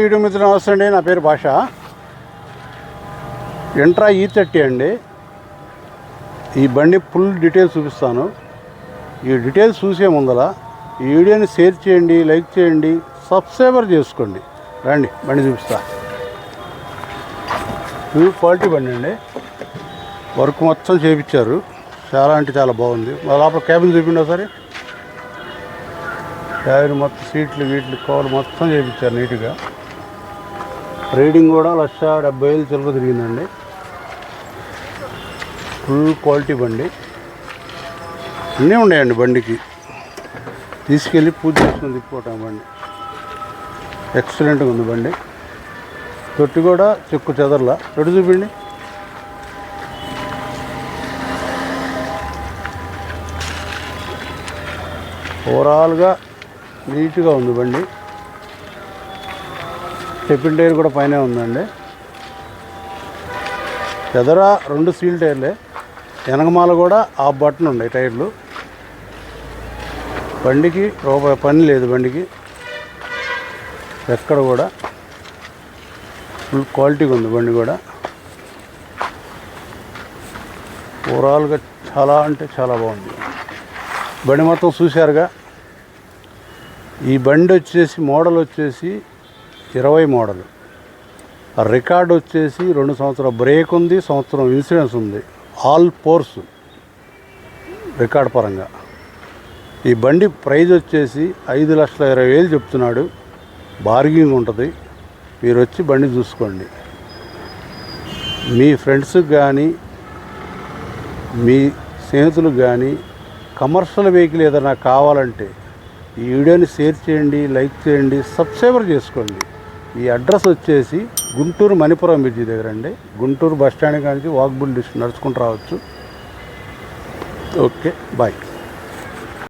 Video మిత్రులు నమస్తే అండి. నా పేరు భాష. ఎంట్రా ఈ థర్టీ అండి. ఈ బండి ఫుల్ డీటెయిల్స్ చూపిస్తాను. ఈ డీటెయిల్స్ చూసే ముందర ఈ వీడియోని షేర్ చేయండి లైక్ చేయండి సబ్స్క్రైబర్ చేసుకోండి. రండి బండి చూపిస్తా. ఇది క్వాలిటీ బండి అండి. వర్క్ మొత్తం చేయించారు చాలా అంటే చాలా బాగుంది. మా లోపల క్యాబిన్ చూపిండి ఒకసారి. క్యాబిన్ మొత్తం సీట్లు వీట్లు కవర్ మొత్తం చేయించారు నీట్గా. రీడింగ్ కూడా లక్ష డెబ్బై వేలు చిల్లర తిరిగిందండి. ఫుల్ క్వాలిటీ బండి. అన్నీ ఉన్నాయండి బండికి. తీసుకెళ్ళి పూజ చేసుకుని తిప్పుకోవటం బండి. ఎక్సలెంట్గా ఉంది బండి. తొట్టి కూడా చెక్కు చెదర్లా. తొట్టి చూపిండి ఓవరాల్గా నీట్గా ఉంది బండి. స్టెపిన్ టైర్ కూడా పైన ఉందండి. ఎదర రెండు సీల్ టైర్లే. వెనకమాల కూడా ఆ బటన్ ఉన్నాయి టైర్లు. బండికి రూపాయి పని లేదు బండికి. ఎక్కడ కూడా. ఫుల్ క్వాలిటీగా ఉంది బండి కూడా. ఓవరాల్గా చాలా అంటే చాలా బాగుంది. బండి మొత్తం చూశారుగా. ఈ బండి వచ్చేసి మోడల్ వచ్చేసి ఇరవై మోడల్. రికార్డ్ వచ్చేసి రెండు సంవత్సరాల బ్రేక్ ఉంది సంవత్సరం ఇన్సూరెన్స్ ఉంది. ఆల్ ఫోర్స్ రికార్డ్ పరంగా. ఈ బండి ప్రైజ్ వచ్చేసి ఐదు లక్షల ఇరవై వేలు చెప్తున్నాడు. బార్గింగ్ ఉంటుంది. మీరు వచ్చి బండి చూసుకోండి. మీ ఫ్రెండ్స్కి కానీ మీ స్నేహితులకు కానీ కమర్షియల్ వెహికల్ ఏదైనా కావాలంటే ఈ వీడియోని షేర్ చేయండి లైక్ చేయండి సబ్స్క్రైబర్ చేసుకోండి. ఈ అడ్రస్ వచ్చేసి గుంటూరు మణిపురం బ్రిడ్జి దగ్గర అండి. గుంటూరు బస్ స్టాండ్ కానీ వాక్బుల్ డిస్ట్రిక్ట్ నడుచుకుంటూ రావచ్చు. Okay bye.